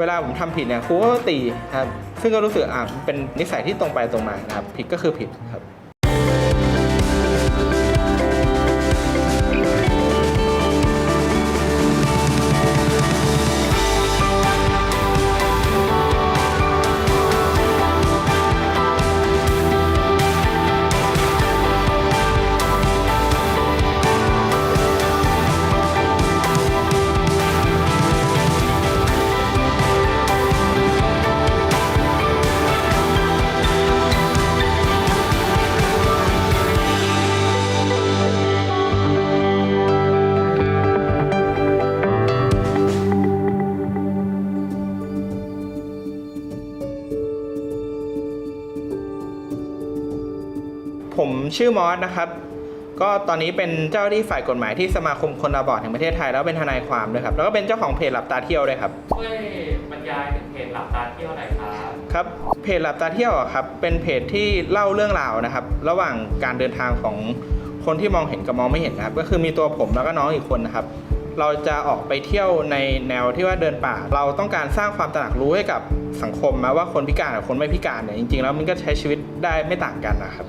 เวลาผมทำผิดเนี่ยครูก็ตีครับ ซึ่งก็รู้สึกอะเป็นนิสัยที่ตรงไปตรงมานะครับ ผิดก็คือผิดครับ ชื่อมอสนะครับ ก็ตอนนี้เป็นเจ้าหน้าที่ฝ่ายกฎหมายที่สมาคมคนตาบอดแห่งประเทศไทย แล้วเป็นทนายความด้วยครับ แล้วก็เป็นเจ้าของเพจหลับตาเที่ยวด้วยครับ ช่วยบรรยายถึงเพจหลับตาเที่ยวหน่อยครับครับเพจหลับตาเที่ยวอะครับเป็นเพจที่เล่าเรื่องราวนะครับ ระหว่างการเดินทางของคนที่มองเห็นกับมองไม่เห็นนะครับ ก็คือมีตัวผมแล้วก็น้องอีกคนนะครับ เราจะออกไปเที่ยวในแนวที่ว่าเดินป่า เราต้องการสร้างความตระหนักรู้ให้กับสังคมนะว่าคนพิการกับคนไม่พิการเนี่ยจริงๆแล้วมันก็ใช้ชีวิตได้ไม่ต่างกันนะครับ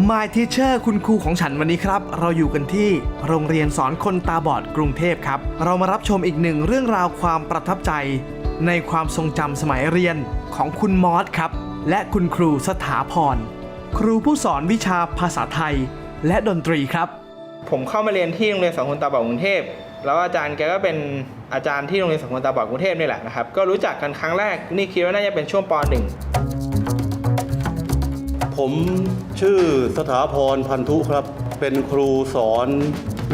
My Teacher คุณครูของฉันวันนี้ครับ เราอยู่กันที่โรงเรียนสอนคนตาบอดกรุงเทพครับ เรามารับชมอีกหนึ่งเรื่องราวความประทับใจ ในความทรงจำสมัยเรียนของคุณมอสครับ และคุณครูสถาพร ครูผู้สอนวิชาภาษาไทย และดนตรีครับ ผมเข้ามาเรียนที่โรงเรียนสังคมตาบอดกรุงเทพแล้วอาจารย์แกก็เป็นอาจารย์ที่โรงเรียนสังคมตาบอดกรุงเทพนี่แหละนะครับก็รู้จักกันครั้งแรกนี่คิดว่าน่าจะเป็นช่วงป .1 ผมชื่อสถาพรพันธุครับ เป็นครูสอน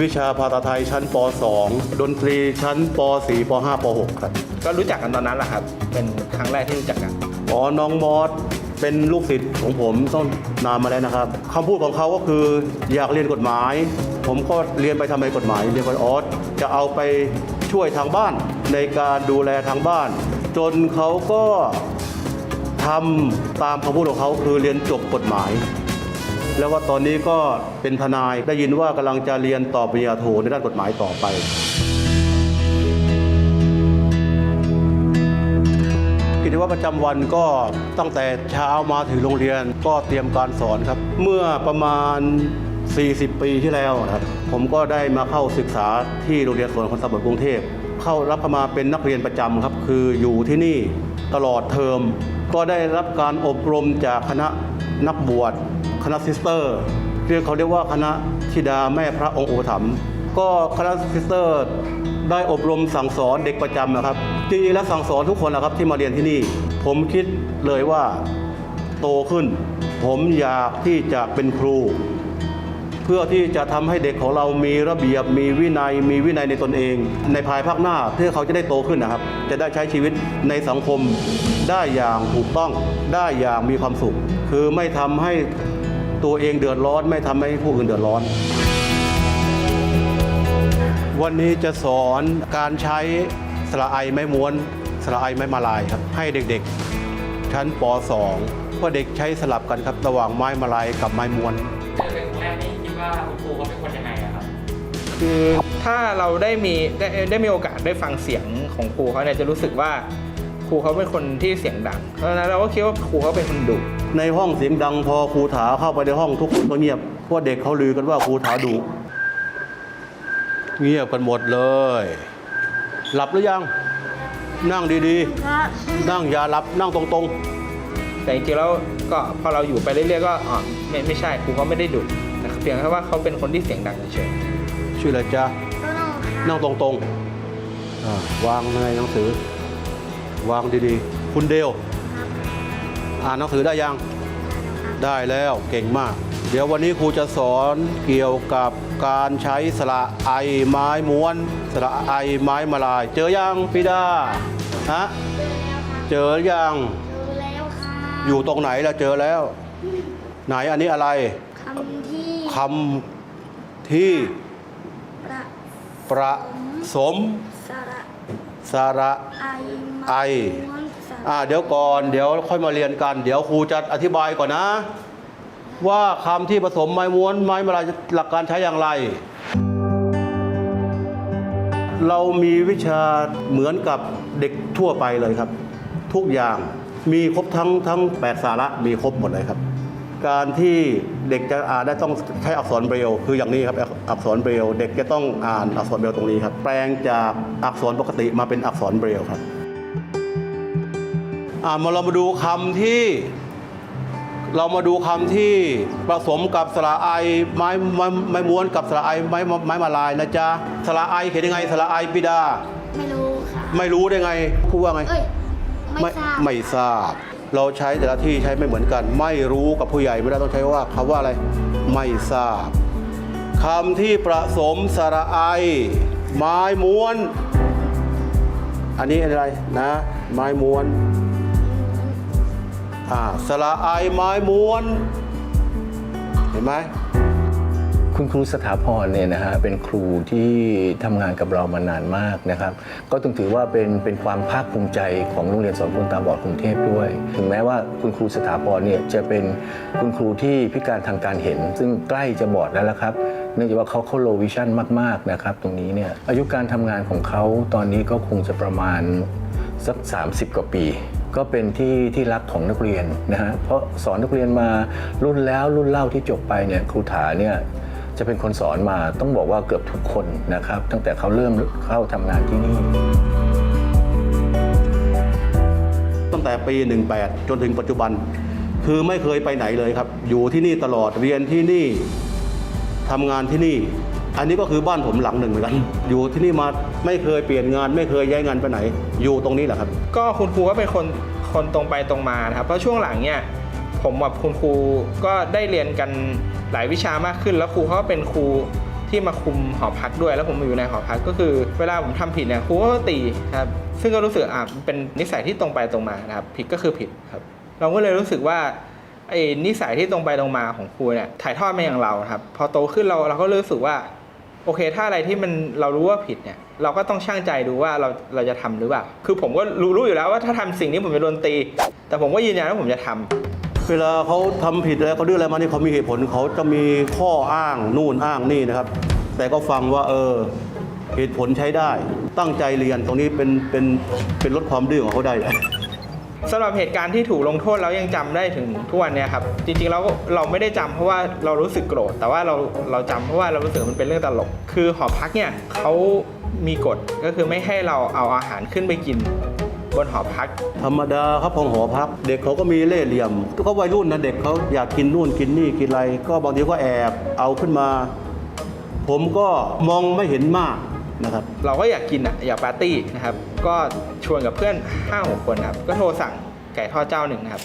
วิชาภาษาไทยชั้นป .2 ดนตรีชั้นป .4 ป .5 ป .6 ครับ ก็รู้จักกันตอนนั้นแหละครับ เป็นครั้งแรกที่รู้จักกัน อ๋อ น้องมอสเป็นลูกศิษย์ของผมต้องนานมาแล้วนะครับคำพูดของเขาก็คืออยากเรียนกฎหมาย ผมก็เรียนไปทำไมกฎหมาย เรียนไปออสจะเอาไปช่วยทางบ้านในการดูแลทางบ้าน จนเขาก็ ทำตามคำพูดของเขาคือเรียนจบกฎหมาย แล้วก็ตอนนี้ก็เป็นทนายได้ยินว่ากำลังจะเรียนต่อปริญญาโทในด้านกฎหมายต่อไปกิจวัตรประจำวันก็ตั้งแต่เช้ามาถึงโรงเรียนก็เตรียมการสอนครับ เมื่อประมาณ 40 ปีที่แล้วครับผมก็ได้มาเข้าศึกษาที่โรงเรียนสวนคนตาบอดกรุงเทพ เข้ารับเข้ามาเป็นนักเรียนประจำครับ คืออยู่ที่นี่ตลอดเทอม ก็ได้รับการอบรมจากคณะนักบวช คณะซิสเตอร์เรียกเขาเรียกว่าคณะธิดาแม่พระองค์อุปถัมภ์ก็คณะซิสเตอร์ได้อบรมสั่งสอนเด็กประจำนะครับจริงๆแล้วสั่งสอนทุกคนนะครับที่มาเรียนที่นี่ ผมคิดเลยว่าโตขึ้น ผมอยากที่จะเป็นครู พื่อที่จะทำให้เด็กของเรามีระเบียบมีวินัย มีวินัยในตนเอง ในภายภาคหน้าเพื่อเขาจะได้โตขึ้นนะครับ จะได้ใช้ชีวิตในสังคมได้อย่างถูกต้องได้อย่างมีความสุข คือไม่ทำให้ตัวเองเดือดร้อน ไม่ทำให้ผู้อื่นเดือดร้อนวันนี้จะสอนการใช้สระไอไม้ม้วน สระไอไม้มาลายครับ ให้เด็กๆ ชั้นป .2 เพราะเด็กใช้สลับกันครับระหว่างไม้มาลายกับไม้ม้วน ว่าคุณครูเขาเป็นคนยังไงอะครับ คือถ้าเราได้มีได้ได้มีโอกาสได้ฟังเสียงของครูเขาเนี่ยจะรู้สึกว่าครูเขาเป็นคนที่เสียงดัง เพราะฉะนั้นเราก็คิดว่าครูเขาเป็นคนดุ ในห้องเสียงดังพอครูถาเข้าไปในห้องทุกคนก็เงียบเพราะเด็กเขาลือกันว่าครูถาดุเงียบกันหมดเลย หลับหรือยัง นั่งดีๆ นั่งอย่าหลับนั่งตรงแต่จริงๆแล้วก็พอเราอยู่ไปเรื่อยๆก็อ๋อไม่ไม่ใช่ครูเขาไม่ได้ดุ แต่เพียงแค่ว่าเขาเป็นคนที่เสียงดังเฉยๆชื่ออะไรจ๊ะนั่งตรงๆอ่าวางในหนังสือ วางดีๆ คุณเดวอ่านหนังสือได้ยัง ได้แล้วเก่งมาก เดี๋ยววันนี้ครูจะสอนเกี่ยวกับการใช้สระไอไม้ม้วน สระไอไม้มาลาย เจอยังพี่ดาฮะเจอยังรู้แล้วค่ะอยู่ตรงไหนล่ะเจอแล้ว ไหนอันนี้อะไรคำที่ คำที่ประประสมสระสระไอไอม้วนสระอ่าเดี๋ยวก่อนเดี๋ยวค่อยมาเรียนกัน เดี๋ยวครูจะอธิบายก่อนนะ ว่าคำที่ผสมไม้ม้วนไม้มาลายหลักการใช้อย่างไร เรามีวิชาเหมือนกับเด็กทั่วไปเลยครับ ทุกอย่างมีครบทั้งทั้ง8สาระมีครบหมดเลยครับ การที่เด็กจะอ่านได้ต้องใช้อักษรเบรลคืออย่างนี้ครับอักษรเบรลเด็กจะต้องอ่านอักษรเบรลตรงนี้ครับแปลงจากอักษรปกติมาเป็นอักษรเบรลครับอ่ามาเรามาดูคำที่ เรามาดูคำที่ผสมกับสระไอไม้ไม้ไม้ม้วนกับสระไอไม้ไม้มาลายนะจ๊ะสระไอเขียนยังไงสระไอปิดา ไม่รู้ค่ะไม่รู้ได้ไงพูดว่าไงเอ้ยไม่ทราบไม่ทราบ เราใช้แต่ละที่ใช้ไม่เหมือนกัน ไม่รู้กับผู้ใหญ่ไม่ได้ต้องใช้ว่าคำว่าอะไร ไม่ทราบคำที่ผสมสระไอ ไม้ม้วน อันนี้อะไรนะ ไม้ม้วนอ่าสระไอไม้ม้วน เห็นไหม คุณครูสถาพรเนี่ยนะฮะเป็นครูที่ทำงานกับเรามานานมากนะครับ ก็ต้องถือว่าเป็นเป็นความภาคภูมิใจของโรงเรียนสอนคนตาบอดกรุงเทพด้วย ถึงแม้ว่าคุณครูสถาพรเนี่ยจะเป็นคุณครูที่พิการทางการเห็น ซึ่งใกล้จะบอดแล้วละครับเนื่องจากว่าเขาเข้าโลวิชั่นมาก ๆ นะครับ ตรงนี้เนี่ยอายุการทำงานของเขาตอนนี้ก็คงจะประมาณสัก 30 กว่าปี ก็เป็นที่ที่รักของนักเรียนนะฮะเพราะสอนนักเรียนมารุ่นแล้วรุ่นเล่าที่จบไปเนี่ยครูถาเนี่ย จะเป็นคนสอนมาต้องบอกว่าเกือบทุกคนนะครับ ตั้งแต่เขาเริ่มเข้าทำงานที่นี่ ตั้งแต่ปี 18 จนถึงปัจจุบัน คือไม่เคยไปไหนเลยครับ อยู่ที่นี่ตลอดเรียนที่นี่ทำงานที่นี่ อันนี้ก็คือบ้านผมหลังหนึ่งเหมือนกัน อยู่ที่นี่มาไม่เคยเปลี่ยนงาน ไม่เคยย้ายงานไปไหน อยู่ตรงนี้แหละครับ ก็คุณครูก็เป็นคนคนตรงไปตรงมานะครับเพราะช่วงหลังเนี่ยผมกับคุณครูก็ได้เรียนกัน หลายวิชามากขึ้น แล้วครูเขาก็เป็นครูที่มาคุมหอพักด้วย แล้วผมอยู่ในหอพักก็คือ เวลาผมทำผิดเนี่ยครูก็ตีครับซึ่งก็รู้สึกอะเป็นนิสัยที่ตรงไปตรงมานะครับผิดก็คือผิดครับ เราก็เลยรู้สึกว่าไอ้นิสัยที่ตรงไปตรงมาของครูเนี่ยถ่ายทอดมาอย่างเราครับ พอโตขึ้นเราเราก็รู้สึกว่าโอเค ถ้าอะไรที่มันเรารู้ว่าผิดเนี่ย เราก็ต้องช่างใจดูว่าเราเราจะทำหรือเปล่า คือผมก็รู้รู้อยู่แล้วว่าถ้าทำสิ่งนี้ผมจะโดนตี แต่ผมก็ยืนยันว่าผมจะทำ เวลาเขาทำผิดแล้วเขาดื้ออะไรมานี่เขามีเหตุผลเขาจะมีข้ออ้างนู่นอ้างนี่นะครับ แต่ก็ฟังว่าเออเหตุผลใช้ได้ ตั้งใจเรียนตรงนี้เป็นเป็นเป็นลดความดื้อของเขาได้เลยสำหรับเหตุการณ์ที่ถูกลงโทษแล้วยังจำได้ถึงทุกวันเนี้ครับจริงๆแล้วเราไม่ได้จำเพราะว่าเรารู้สึกโกรธแต่ว่าเราเราจำเพราะว่าเรารู้สึกมันเป็นเรื่องตลก คือหอพักเนี่ยเขามีกฎก็คือไม่ให้เราเอาอาหารขึ้นไปกิน บนหอพัก ธรรมดาครับของหอพัก เด็กเขาก็มีเล่ห์เหลี่ยมก็วัยรุ่นนะเด็กเขาอยากกินนู่นกินนี่กินอะไร ก็บางทีก็แอบเอาขึ้นมา ผมก็มองไม่เห็นมากนะครับ เราก็อยากกินอะอยากปาร์ตี้นะครับ ก็ชวนกับเพื่อน5้าหกคนครับ ก็โทรสั่งไก่ทอดเจ้าหนึ่งนะครับ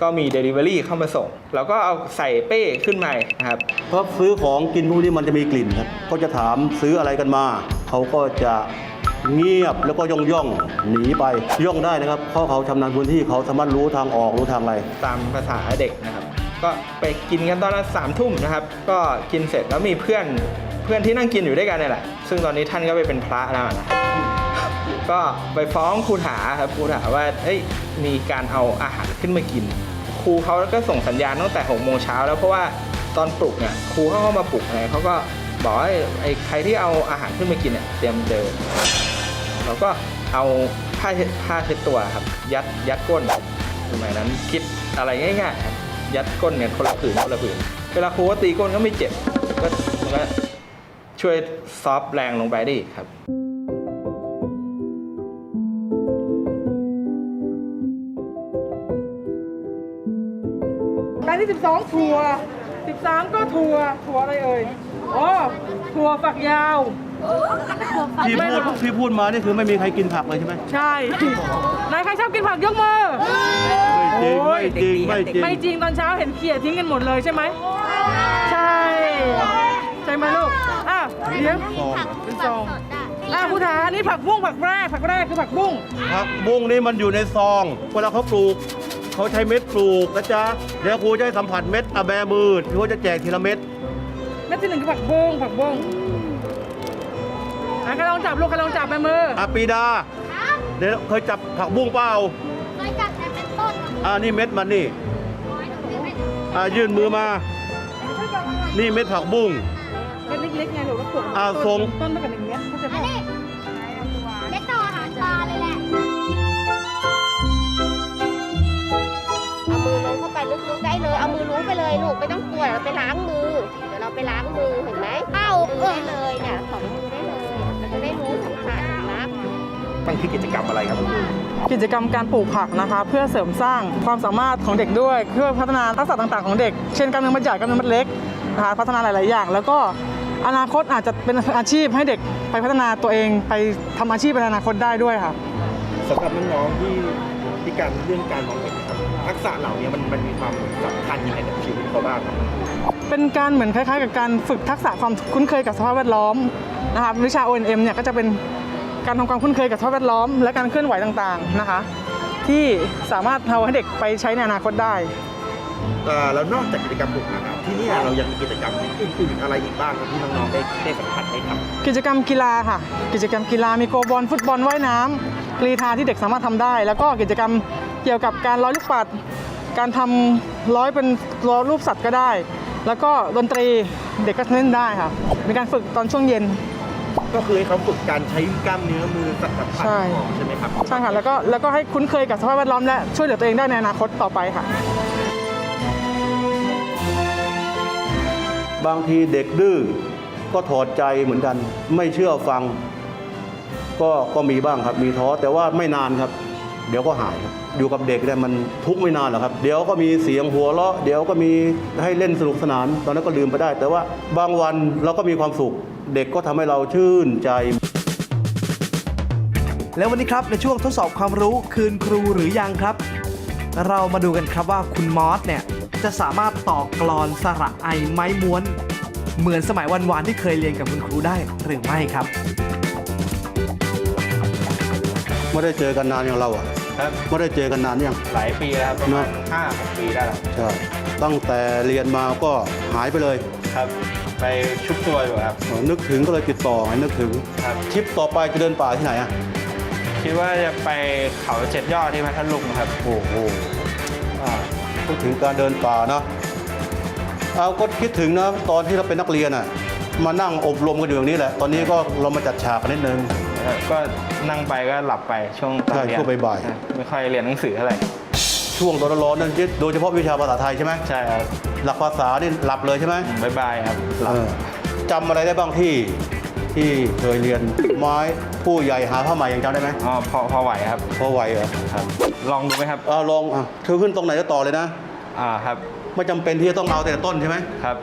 ก็มี Delivery เข้ามาส่งเราก็เอาใส่เป้ขึ้นมานะครับ เพราะซื้อของกินพวกนี้มันจะมีกลิ่นครับเขาจะถามซื้ออะไรกันมา เขาก็จะ เงียบแล้วก็ย่องย่องหนีไปย่องได้นะครับเพราะเขาชำนาญพื้นที่เขาสามารถรู้ทางออกรู้ทางอะไร ตามภาษาเด็กนะครับ ก็ไปกินกันตอนละสามทุ่มนะครับ ก็กินเสร็จแล้วมีเพื่อนเพื่อนที่นั่งกินอยู่ด้วยกันเนี่ยแหละ ซึ่งตอนนี้ท่านก็ไปเป็นพระแล้วนะก็ไปฟ้องครูถาครับครูถาว่าเฮ้ยมีการเอาอาหารขึ้นมากิน ครูเขาก็ส่งสัญญาณตั้งแต่หกโมงเช้าแล้วเพราะว่าตอนปลุกเนี่ยครูเขาก็มาปลุกอะไงเขาก็บอกว่าไอ้ใครที่เอาอาหารขึ้นมากินเนี่ยเตรียมเจอ เราก็เอาผ้าผ้าเช็ดตัวครับ ยัดยัดก้นสมัยนั้นคิดอะไรง่ายๆครับยัดก้นเนี่ยคนละผืนคนละผืนเวลาครูก็ตีก้นก็ไม่เจ็บก็มันก็ช่วยซอฟแรงลงไปได้ครับรายที่ 12 ถั่ว 13 ก็ถั่ว ถั่วอะไรเอ่ย อ๋อ ถั่วฝักยาว ที่พูดที่พูดมานี่คือไม่มีใครกินผักเลยใช่ไหมใช่ไหนใครชอบกินผักยกมือไม่จริงไม่จริงไม่จริงไม่จริงตอนเช้าเห็นเขี่ยทิ้งกันหมดเลยใช่ไหมใช่ ใช่ไหมลูกอะเดี๋ยวเป็นซองอะผู้ถาอันนี้ผักบุ้งผักแรกผักแรกคือผักบุ้งผักบุ้งนี่มันอยู่ในซอง เวลาเขาปลูกเขาใช้เม็ดปลูกนะจ๊ะเดี๋ยวครูจะให้สัมผัสเม็ดอะแบมือครูจะแจกทีละเม็ดเม็ดที่หนึ่งคือผักบุ้งผักบุ้ง อะกระลองจับลูกกระลองจับไปมือ อาปีดา ครับเดี๋ยวเคยจับผักบุ้งเปล่าเคยจับแต่เป็นต้นอ่านี่เม็ดมันนี่อ่ายื่นมือมา นี่เม็ดผักบุ้ง เม็ดเล็กๆไงหนูก็ปลูกอ่าต้นต้นตั้งแต่หนึ่งเม็ดเขาจะเกต่อหางปลาเลยแหละ เอามือล้วงเข้าไปลึกๆได้เลย เอามือล้วงไปเลยลูกไม่ต้องกลัวเราไปล้างมือ เดี๋ยวเราไปล้างมือเห็นไหมเอ้าได้เลยเนี่ยสองมือได้เลย จะได้รู้สัมผัสนะมันคือกิจกรรมอะไรครับคุณครูกิจกรรมการปลูกผักนะคะ เพื่อเสริมสร้างความสามารถของเด็กด้วย เพื่อพัฒนาทักษะต่างๆของเด็ก เช่นกล้ามเนื้อมัดใหญ่กล้ามเนื้อมัดเล็กนะคะพัฒนาหลาย ๆ อย่าง แล้วก็อนาคตอาจจะเป็นอาชีพให้เด็กไปพัฒนาตัวเองไปทำอาชีพในอนาคตได้ด้วยค่ะสำหรับน้องๆที่พิการเรื่องการมองเห็นนะครับทักษะเหล่านี้มันมันมีความสำคัญยังไงกับชีวิตเขาบ้างครับ เป็นการเหมือนคล้ายๆ กับการฝึกทักษะความคุ้นเคยกับสภาพแวดล้อมนะคะวิชา O&M เนี่ยก็จะเป็นการทำความคุ้นเคยกับสภาพแวดล้อม และการเคลื่อนไหวต่างๆนะคะที่สามารถเอาให้เด็กไปใช้ในอนาคตได้เอ่อแล้วนอกจากกิจกรรมปลูกผักครับที่นี่เรายังมีกิจกรรมอื่นๆอะไรอีกบ้างครับที่น้องๆได้ได้สัมผัสได้ทำกิจกรรมกีฬาค่ะ กิจกรรมกีฬามีโกบอลฟุตบอลว่ายน้ำกรีธาที่เด็กสามารถทำได้ แล้วก็กิจกรรมเกี่ยวกับการร้อยลูกปัด การทำร้อยเป็นร้อยรูปสัตว์ก็ได้ แล้วก็ดนตรีเด็กก็เล่นได้ค่ะมีการฝึกตอนช่วงเย็น ก็คือให้เขาฝึกการใช้กล้ามเนื้อมือสัมผัสใช่ ของใช่ไหมครับใช่ค่ะแล้วก็แล้วก็ให้คุ้นเคยกับสภาพแวดล้อมและช่วยเหลือตัวเองได้ในอนาคตต่อไปค่ะ บางทีเด็กดื้อก็ถอดใจเหมือนกัน ไม่เชื่อฟัง ก็ก็มีบ้างครับมีท้อแต่ว่าไม่นานครับ เดี๋ยวก็หายครับอยู่กับเด็กเนี่ยมันทุกไม่นานหรอกครับ เดี๋ยวก็มีเสียงหัวเราะเดี๋ยวก็มีให้เล่นสนุกสนาน ตอนนั้นก็ลืมไปได้ แต่ว่าบางวันเราก็มีความสุข เด็กก็ทำให้เราชื่นใจ แล้ววันนี้ครับในช่วงทดสอบความรู้คืนครูหรือยังครับ เรามาดูกันครับว่าคุณมอสเนี่ยจะสามารถต่อกลอนสระไอไม้ม้วน เหมือนสมัยวันวานๆที่เคยเรียนกับคุณครูได้หรือไม่ครับ ไม่ได้เจอกันนานอย่างเราอะครับไม่ได้เจอกันนานยัง หลายปีแล้วครับประมาณเนอะ ห้าหกปีได้แล้วใช่ตั้งแต่เรียนมาก็หายไปเลยครับ ไปชุบตัวอยู่ครับนึกถึงก็เลยติดต่อให้นึกถึงครับทริปต่อไปจะเดินป่าที่ไหนอะคิดว่าจะไปเขาเจ็ดยอดที่พัทลุงครับโอ้โหอ่าพูดถึงการเดินป่านะเอาก็คิดถึงนะตอนที่เราเป็นนักเรียนอะมานั่งอบรมกันอยู่อย่างนี้แหละ ตอนนี้ก็เรามาจัดฉากกันนิดนึง ก็นั่งไปก็หลับไปช่วงตอนใช่เรียนช่วงบ่ายๆครับไม่ค่อยเรียนหนังสือเท่าไหร่ช่วงตอนร้อนๆนั่นโดยเฉพาะวิชาภาษาไทยใช่ไหมใช่ครับหลักภาษานี่หลับเลยใช่ไหมบายบายครับหลับเออจำอะไรได้บ้างที่ที่เคยเรียนไม้ผู้ใหญ่หาผ้าใหม่ยังจำได้ไหมอ๋อพอพอไหวครับพอไหวเหรอครับ ลองดูไหมครับเอาลองอะเธอขึ้นตรงไหนก็ต่อเลยนะ อ่าครับไม่จำเป็นที่จะต้องเอาแต่ต้นใช่ไหมครับ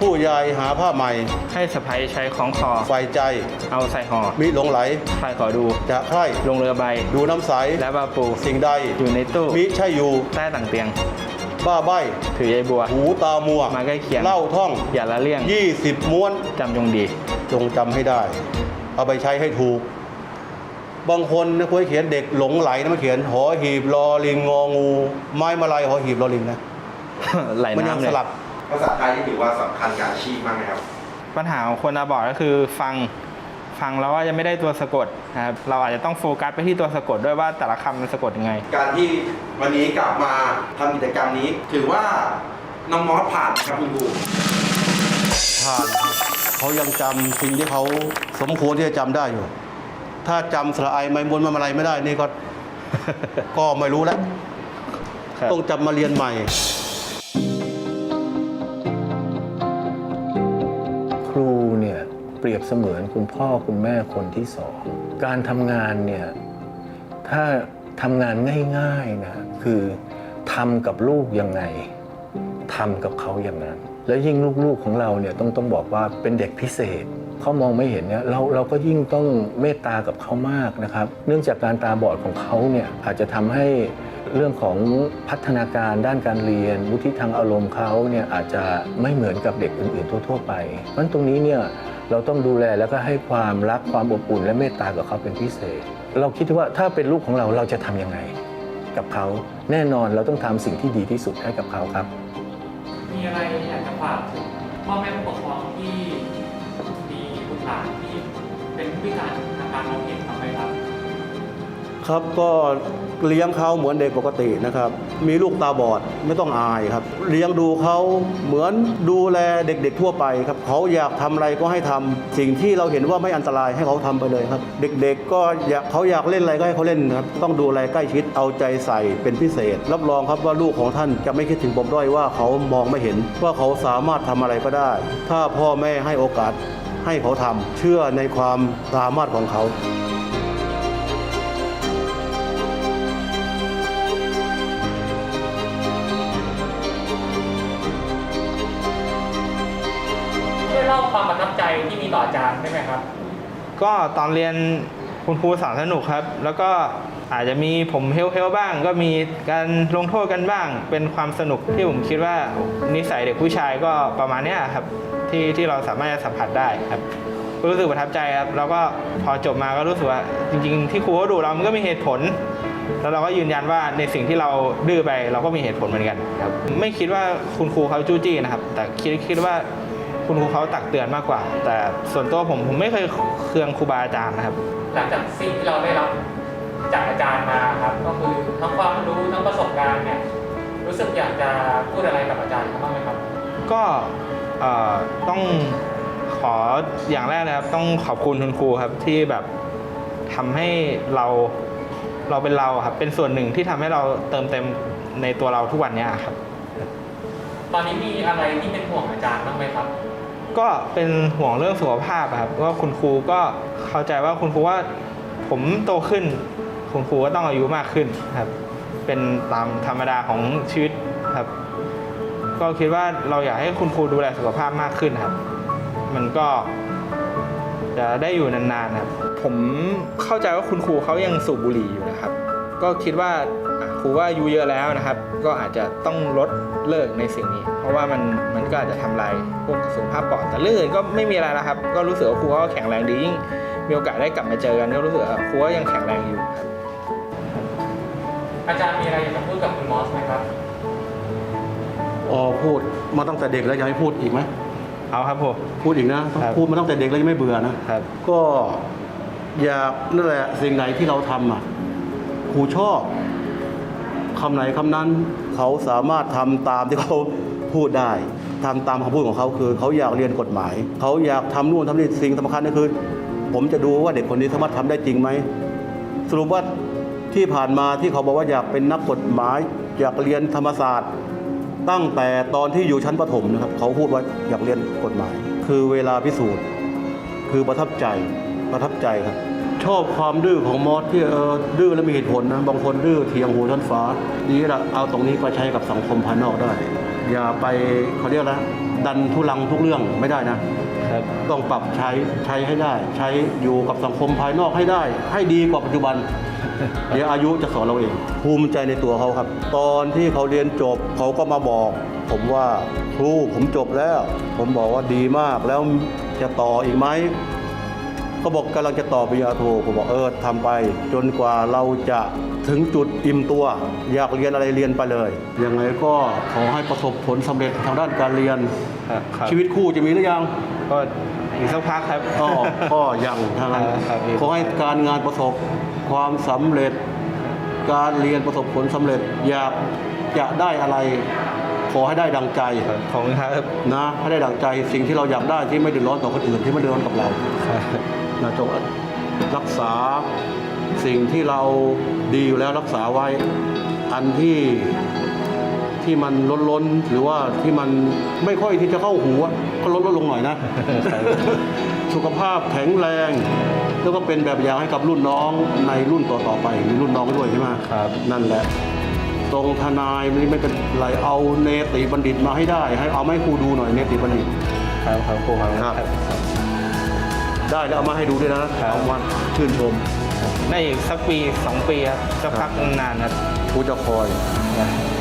ผู้ใหญ่หาผ้าใหม่ ให้สะพ้ยใช้คล้องคอไฟใจ เอาใส่ห่อมิหลงไหลใครขอดู จะใคร่ลงเรือใบ ดูน้ำใส และบาปู สิ่งใด อยู่ในตู้ มิใช่อยู่ ใต้ต่างเตียง บ้าใบ ถือใยบัว หูตามัว มาใกล้เคียง เล่าท่อง อย่าละเลี่ยง 20 ม้วน จำจงดี จงจำให้ได้ เอาไปใช้ให้ถูก บางคนนะคุยเขียนเด็กหลงไหลนะมาเขียน หอหีบรอลิงงองู ไม้มาลายหอหีบรอลิงนะ ไหลมัยังน้ำเลสยลับ ภาษาไทยนี่ถือว่าสำคัญกับอาชีพมากไหมครับ ปัญหาของคนตาบอดก็คือฟังฟังแล้วว่ายังไม่ได้ตัวสะกดนะครับเราอาจจะต้องโฟกัสไปที่ตัวสะกดด้วยว่าแต่ละคำมันสะกดยังไง การที่วันนี้กลับมาทำกิจกรรมนี้ ถือว่าน้องมอสผ่านไหมครับคุณครูผ่านเขายังจำสิ่งที่เขาสมควรที่จะจำได้อยู่ ถ้าจำสระไอไม้มวนมาอะไรไม่ได้นี่ก็ ก็ไม่รู้แล้วครับต้องจำมาเรียนใหม่ รียบเสมือนคุณพ่อคุณแม่คนที่สองการทำงานเนี่ยถ้าทำงานง่ายๆนะคือทำกับลูกยังไงทำกับเขาอย่างนั้น แล้วยิ่งลูกๆของเราเนี่ยต้องต้องบอกว่าเป็นเด็กพิเศษเขามองไม่เห็นเนี่ยเราเราก็ยิ่งต้องเมตตากับเขามากนะครับ เนื่องจากการตาบอดของเขาเนี่ยอาจจะทำให้เรื่องของพัฒนาการด้านการเรียนวุฒิทางอารมณ์เขาเนี่ยอาจจะไม่เหมือนกับเด็กอื่นๆทั่ว ๆ ไปเพราะตรงนี้เนี่ย เราต้องดูแลแล้วก็ให้ความรักความอบอุ่นและเมตตากับเขาเป็นพิเศษ เราคิดว่าถ้าเป็นลูกของเราเราจะทำยังไง กับเขาแน่นอนเราต้องทำสิ่งที่ดีที่สุดให้กับเขาครับ มีอะไรอยากจะฝากถึงพ่อแม่ผู้ปกครองที่มีบุตรหลานที่เป็นผู้พิการทางการมองเห็นครับ ครับก็เลี้ยงเขาเหมือนเด็กปกตินะครับ มีลูกตาบอดไม่ต้องอายครับ เลี้ยงดูเขาเหมือนดูแลเด็กๆทั่วไปครับเขาอยากทำอะไรก็ให้ทำสิ่งที่เราเห็นว่าไม่อันตรายให้เขาทำไปเลยครับ เด็กๆก็อยากเขาอยากเล่นอะไรก็ให้เขาเล่นครับต้องดูแลใกล้ชิดเอาใจใส่เป็นพิเศษ รับรองครับว่าลูกของท่านจะไม่คิดถึงปมด้อยว่าเขามองไม่เห็น ว่าเขาสามารถทำอะไรก็ได้ ถ้าพ่อแม่ให้โอกาสให้เขาทำเชื่อในความสามารถของเขา มีต่ออาจารย์ได้ไหมครับ ก็ตอนเรียนคุณครูสอนสนุกครับ แล้วก็อาจจะมีผมเฮลเฮลบ้าง ก็มีการลงโทษกันบ้าง เป็นความสนุกที่ผมคิดว่านิสัยเด็กผู้ชายก็ประมาณเนี้ยครับที่ที่เราสามารถจะสัมผัสได้ครับรู้สึกประทับใจครับแล้วก็พอจบมาก็รู้สึกว่าจริง ๆ ที่ครูเขาดูเรามันก็มีเหตุผล แล้วเราก็ยืนยันว่าในสิ่งที่เราดื้อไปเราก็มีเหตุผลเหมือนกันครับไม่คิดว่าคุณครูเขาจู้จี้นะครับ แต่คิดคิดว่า คุณครูเขาตักเตือนมากกว่า แต่ส่วนตัวผมผมไม่เคยเคืองครูบาอาจารย์นะครับ หลังจากสิ่งที่เราได้รับจากอาจารย์มาครับ ก็คือทั้งความรู้ทั้งประสบการณ์เนี่ยรู้สึกอยากจะพูดอะไรกับอาจารย์เขาบ้างไหมครับ ก็เอ่อต้องขออย่างแรกเลยครับ ต้องขอบคุณคุณครูครับที่แบบทำให้เราเราเป็นเราครับ เป็นส่วนหนึ่งที่ทำให้เราเติมเต็มในตัวเราทุกวันเนี้ยครับ ตอนนี้มีอะไรที่เป็นห่วงอาจารย์บ้างไหมครับ ก็เป็นห่วงเรื่องสุขภาพครับว่าคุณครูก็เข้าใจว่าคุณครูว่าผมโตขึ้น คุณครูก็ต้องอายุมากขึ้นครับ เป็นตามธรรมดาของชีวิตครับ ก็คิดว่าเราอยากให้คุณครูดูแลสุขภาพมากขึ้นครับ มันก็จะได้อยู่นานๆครับ ผมเข้าใจว่าคุณครูเขายังสูบบุหรี่อยู่นะครับ ก็คิดว่าครูว่าอายุเยอะแล้วนะครับ ก็อาจจะต้องลดเลิกในสิ่งนี้ ราะว่ามันมันก็อาจจะทำลายพวกสุขภาพปอดแต่เรื่องอื่นก็ไม่มีอะไรแล้วครับ ก็รู้สึกว่าครูเขาก็แข็งแรงดียิ่งมีโอกาสได้กลับมาเจอกันก็รู้สึกว่าครูก็ยังแข็งแรงอยู่ครับ อาจารย์มีอะไรอยากจะพูดกับคุณมอสไหมครับ อ๋อพูดมาตั้งแต่เด็กแล้วจะให้พูดอีกไหมเอาครับผม พูดอีกนะต้องครับ พูดมาตั้งแต่เด็กแล้วยังไม่เบื่อนะ ครับ ก็อยากนั่นแหละสิ่งไหนที่เราทำอะครูชอบคำไหนคำนั้นเขาสามารถทำตามที่เขา พูดได้ทำตามคำพูดของเขาคือเขาอยากเรียนกฎหมาย เขาอยากทำนู่นทำนี่สิ่งสำคัญก็คือ ผมจะดูว่าเด็กคนนี้สามารถทำได้จริงไหมสรุปว่าที่ผ่านมาที่เขาบอกว่าอยากเป็นนักกฎหมาย อยากเรียนธรรมศาสตร์ ตั้งแต่ตอนที่อยู่ชั้นประถมนะครับ เขาพูดว่าอยากเรียนกฎหมาย คือเวลาพิสูจน์ คือประทับใจประทับใจครับ ชอบความดื้อของมอสที่เออดื้อแล้วมีเหตุผลนะบางคนดื้อเทียงหูชั้นฟ้าดีละเอาตรงนี้ไปใช้กับสังคมภายนอกได้ อย่าไปเขาเรียกนะดันทุลังทุกเรื่องไม่ได้นะ ครับ ต้องปรับใช้ใช้ให้ได้ ใช้อยู่กับสังคมภายนอกให้ได้ ให้ดีกว่าปัจจุบัน เดี๋ยวอายุจะสอนเราเอง ภูมิใจในตัวเขาครับ ตอนที่เขาเรียนจบเขาก็มาบอก ผมว่าครูผมจบแล้ว ผมบอกว่าดีมากแล้วจะต่ออีกไหม เขาบอกกำลังจะต่อปริญญาโทผมบอกเออทำไป จนกว่าเราจะถึงจุดอิ่มตัว อยากเรียนอะไรเรียนไปเลยยังไงก็ขอให้ประสบผลสำเร็จทางด้านการเรียน ครับครับชีวิตคู่จะมีหรือยัง ก็อีกสักพักครับ ก็ก็ยังทางนั้นครับพี่ ขอให้การงานประสบความสำเร็จ การเรียนประสบผลสำเร็จ อยากจะได้อะไร ขอให้ได้ดังใจครับขอบคุณครับ นะให้ได้ดังใจสิ่งที่เราอยากได้ที่ไม่เดือดร้อนต่อคนอื่นที่ไม่เดือดร้อนกับเรา ครับ นะจงรักษาสิ่งที่เราดีอยู่แล้วรักษาไว้ อันที่ที่มันล้นล้นๆหรือว่าที่มันไม่ค่อยที่จะเข้าหูอะก็ลดลดลงหน่อยนะ สุขภาพแข็งแรงแล้วก็เป็นแบบอย่างให้กับรุ่นน้องในรุ่นต่อๆไปมีรุ่นน้องด้วยใช่ไหมครับ นั่นแหละ ตรงทนายมันไม่เป็นไรเอาเนติบัณฑิตมาให้ได้ ให้เอามาให้ครูดูหน่อยเนติบัณฑิต ครับครับครูครับครับ ได้แล้วเอามาให้ดูด้วยนะครับ เอามาชื่นชมได้อีกสักปีสองปีครับสักพักนานๆครับครูจะคอย ครับ